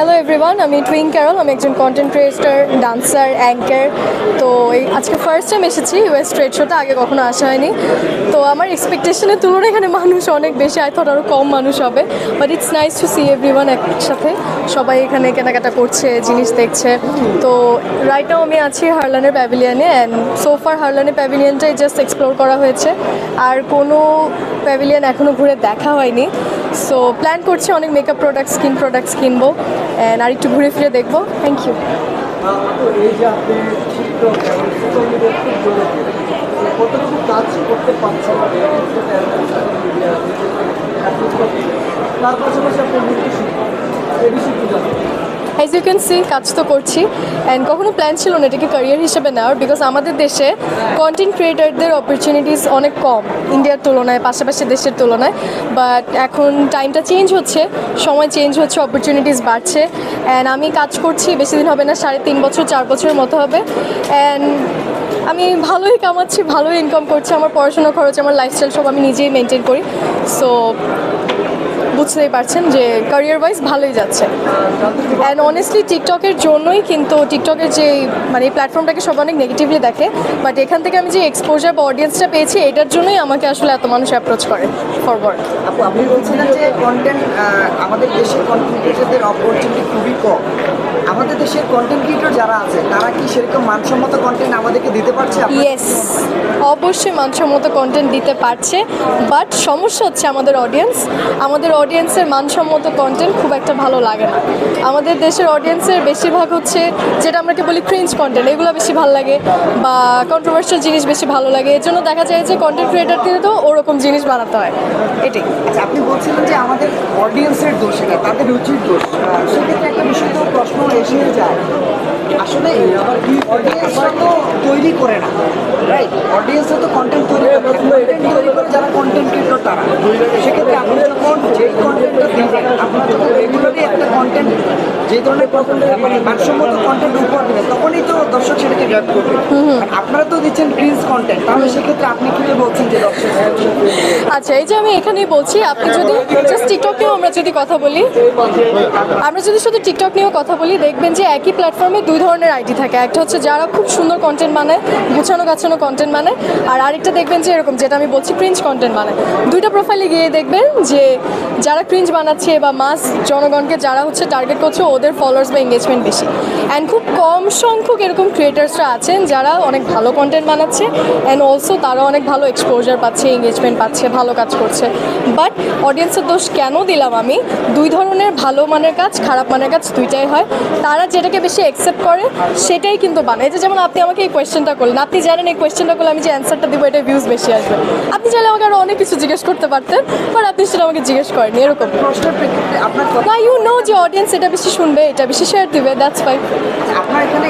Hello everyone আমি Twin Carol আমি একজন কন্টেন্ট ক্রিয়েটার ডান্সার অ্যাঙ্কার তো এই আজকে ফার্স্ট টাইম এসেছি ইউএস ট্রেড শোতে আগে কখনো আসা হয়নি। তো আমার এক্সপেকটেশনের তুলনায় এখানে মানুষ অনেক বেশি আই থট আরও কম মানুষ হবে। But it's nice to see everyone একসাথে। সবাই এখানে কেনাকাটা করছে, জিনিস দেখছে। তো রাইট আমি আছি হারলানের প্যাভিলিয়নে অ্যান্ড সোফার হারলানের প্যাভিলিয়নটাই জাস্ট এক্সপ্লোর করা হয়েছে। আর কোনো প্যাভিলিয়ন এখনও ঘুরে দেখা হয়নি। সো প্ল্যান করছি অনেক মেকআপ প্রোডাক্টস স্কিন প্রোডাক্টস কিনবো অ্যান্ড আর একটু ঘুরে ফিরে দেখব। থ্যাংক ইউ তার পাশাপাশি আপনার শিল্প এ বিষয়ে অ্যাজ ইউ ক্যান সি কাজ তো করছি। অ্যান্ড কখনো প্ল্যান ছিল না এটাকে ক্যারিয়ার হিসেবে নেওয়ার বিকজ আমাদের দেশে কন্টেন্ট ক্রিয়েটারদের অপরচুনিটিস অনেক কম ইন্ডিয়ার তুলনায়, পাশাপাশি দেশের তুলনায়। বাট এখন টাইমটা চেঞ্জ হচ্ছে, সময় চেঞ্জ হচ্ছে অপরচুনিটিস বাড়ছে। অ্যান্ড আমি কাজ করছি, বেশি দিন হবে না, সাড়ে তিন বছর, চার বছরের মতো হবে। অ্যান্ড আমি ভালোই কামাচ্ছি, ভালোই ইনকাম করছি, আমার পড়াশোনা খরচ, আমার লাইফস্টাইল সব আমি নিজেই মেনটেন করি। সো বুঝতেই পারছেন যে ক্যারিয়ার ওয়াইজ ভালোই যাচ্ছে। অ্যান্ড অনেস্টলি টিকটকের জন্যই কিন্তু টিকটকের যে মানে এই প্ল্যাটফর্মটাকে সব অনেক নেগেটিভলি দেখে বাট এখান থেকে আমি যে এক্সপোজার বা অডিয়েন্সটা পেয়েছি, এটার জন্যই আমাকে আসলে এত মানুষ অ্যাপ্রোচ করে ফরওয়ার্ড আপু, আপনি বলছিলেন যে কন্টেন্ট আমাদের দেশের কন্টেন্ট খুবই কম। আমাদের দেশের কন্টেন্ট ক্রিয়েটর যারা আছে তারা কি সেরকম মানসম্মত কন্টেন্ট আমাদেরকে দিতে পারছে? ইয়েস অবশ্যই মানসম্মত কন্টেন্ট দিতে পারছে বাট সমস্যা হচ্ছে আমাদের অডিয়েন্স আমাদের অডিয়েন্সের মানসম্মত কন্টেন্ট খুব একটা ভালো লাগে না। আমাদের দেশের অডিয়েন্সের বেশিরভাগ হচ্ছে যেটা আমরাকে বলি ক্রিঞ্জ কন্টেন্ট এগুলো বেশি ভালো লাগে বা কন্ট্রোভার্সিয়াল জিনিস বেশি ভালো লাগে। এর জন্য দেখা যায় যে কন্টেন্ট ক্রিয়েটারদের তো ওরকম জিনিস বানাতে হয়। এটাই। আচ্ছা আপনি বলছিলেন যে আমাদের অডিয়েন্সের দোষ এটা তাদের রুচির দোষ। সেক্ষেত্রে একটা বিষয় তো প্রশ্ন এসে যায়। আসলে অডিয়েন্সরা তো তৈরি করে না রাইট অডিয়েন্সরা তো কন্টেন্ট তৈরি করে কন্টেন্ট তৈরি করে যারা কন্টেন্ট ক্রিয়েটর তারা। সেক্ষেত্রে আপনি যখন যেই কন্টেন্টটা দিবেন আপনার যখন রেগুলারলি একটা কন্টেন্ট যে ধরনের মানে মানসম্মত কন্টেন্ট উপহার দেবেন তখনই তো দর্শক সেটাকে গ্র্যাপ করবে। আপনারা তো দিচ্ছেন ক্রিঞ্জ কন্টেন্ট তাহলে সেক্ষেত্রে আপনি কীভাবে বলছেন যে দর্শক আচ্ছা এই যে আমি এখানেই বলছি, আপনি যদি জাস্ট টিকটক নিয়েও আমরা যদি কথা বলি, আমরা যদি শুধু টিকটক নিয়েও কথা বলি, দেখবেন যে একই প্ল্যাটফর্মে দুই ধরনের আইডি থাকে। একটা হচ্ছে যারা খুব সুন্দর কন্টেন্ট বানায়, গুছানো গাছানো কন্টেন্ট বানায়, আর আরেকটা দেখবেন যে এরকম, যেটা আমি বলছি ক্রিঞ্জ কন্টেন্ট বানায়। দুইটা প্রোফাইলে গিয়ে দেখবেন যে যারা ক্রিঞ্জ বানাচ্ছে বা মাস জনগণকে যারা হচ্ছে টার্গেট করছে, ওদের ফলোয়ার্স বা এঙ্গেজমেন্ট বেশি। অ্যান্ড খুব কম সংখ্যক এরকম ক্রিয়েটার্সরা আছেন, যারা অনেক ভালো কন্টেন্ট বানাচ্ছে অ্যান্ড অলসো তারা অনেক ভালো এক্সপোজার পাচ্ছে এঙ্গেজমেন্ট পাচ্ছে ভালো কাজ করছে। বাট অডিয়েন্সের দোষ কেন দিলাম আমি? দুই ধরনের ভালো মানের কাজ খারাপ মানের কাজ দুইটাই হয়। তারা যেটাকে বেশি অ্যাকসেপ্ট করে সেটাই কিন্তু বানায়। যে যেমন আপনি আমাকে এই কোয়েশ্চেনটা করলেন আপনি জানেন এই কোয়েশ্চেনটা করলে আমি যে অ্যান্সারটা দিব এটা ভিউজ বেশি আসবে। আপনি চাইলে আমাকে আরও অনেক কিছু জিজ্ঞেস করতে পারতেন বাট আপনি সেটা আমাকে জিজ্ঞেস করেন এরকম। না ইউ নো যে অডিয়েন্স এটা বেশি শুনবে এটা বেশি শেয়ার দিবে দ্যাটস ফাইভ আপনার এখানে